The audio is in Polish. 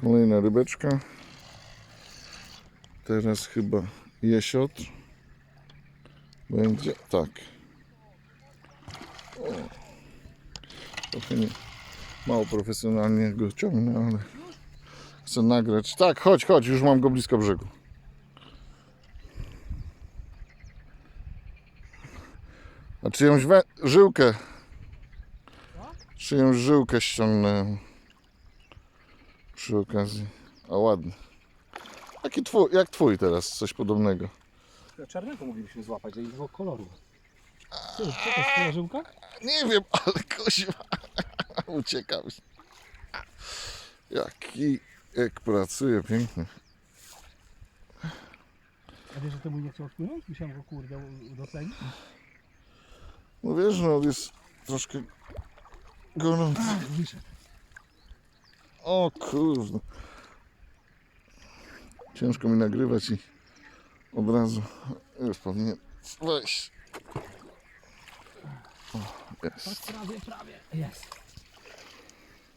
Kolejna rybeczka. Teraz chyba jesiotr. Będzie tak. O. Trochę nie, mało profesjonalnie go ciągnę, ale chcę nagrać. Tak, chodź, chodź, już mam go blisko brzegu. A czyjąś wę- żyłkę. Czyjąś żyłkę ściągnąłem. Przy okazji. A ładny. Taki twój, jak twój teraz, coś podobnego. Czarnego moglibyśmy złapać, do innego koloru. Co, co to jest? Nie wiem, ale koziwa. Uciekam. Jaki, jak pracuje pięknie. A wiesz, że temu nie chciał odpłynąć? Musiałem go kurde. No wiesz, no jest troszkę gorący. A, wyszedł. O kurde. Ciężko mi nagrywać i od razu już powinien wejść. O, jest. Prawie, prawie. Jest.